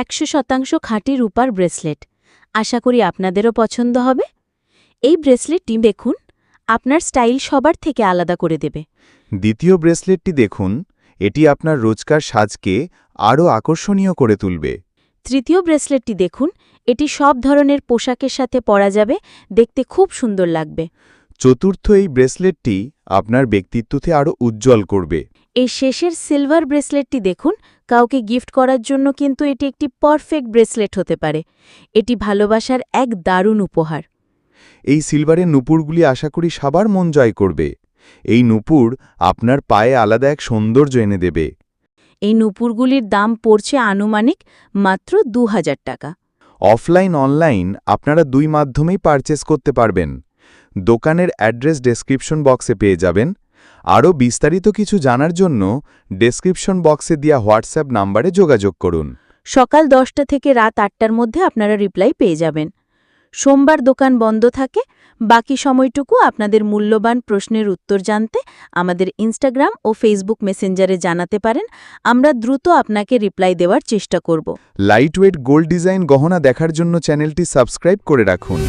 একশো শতাংশ খাঁটি রূপার ব্রেসলেট। আশা করি আপনাদেরও পছন্দ হবে। এই ব্রেসলেটটি দেখুন আপনার স্টাইল সবার থেকে আলাদা করে দেবে। দ্বিতীয় ব্রেসলেটটি দেখুন এটি আপনার রোজকার সাজকে আরও আকর্ষণীয় করে তুলবে। তৃতীয় ব্রেসলেটটি দেখুন এটি সব ধরনের পোশাকের সাথে পরা যাবে দেখতে খুব সুন্দর লাগবে। চতুর্থ এই ব্রেসলেটটি আপনার ব্যক্তিত্বতে আরও উজ্জ্বল করবে। এই শেষের সিলভার ব্রেসলেটটি দেখুন কাউকে গিফট করার জন্য কিন্তু এটি একটি পারফেক্ট ব্রেসলেট হতে পারে। এটি ভালোবাসার এক দারুণ উপহার। এই সিলভারের নুপুরগুলি আশা করি সবার মন জয় করবে। এই নুপুর আপনার পায়ে আলাদা এক সৌন্দর্য এনে দেবে। এই নুপুরগুলির দাম পড়ছে আনুমানিক মাত্র দু হাজার টাকা। অফলাইন অনলাইন আপনারা দুই মাধ্যমেই পারচেস করতে পারবেন। দোকানের অ্যাড্রেস ডেসক্রিপশন বক্সে পেয়ে যাবেন। আরও বিস্তারিত কিছু জানার জন্য ডেসক্রিপশন বক্সে দেওয়া হোয়াটসঅ্যাপ নাম্বারে যোগাযোগ করুন। সকাল দশটা থেকে রাত আটটার মধ্যে আপনারা রিপ্লাই পেয়ে যাবেন। সোমবার দোকান বন্ধ থাকে বাকি সময়টুকু আপনাদের মূল্যবান প্রশ্নের উত্তর জানতে আমাদের ইনস্টাগ্রাম ও ফেসবুক মেসেঞ্জারে জানাতে পারেন আমরা দ্রুত আপনাকে রিপ্লাই দেওয়ার চেষ্টা করব। লাইটওয়েট গোল্ড ডিজাইন গহনা দেখার জন্য চ্যানেলটি সাবস্ক্রাইব করে রাখুন।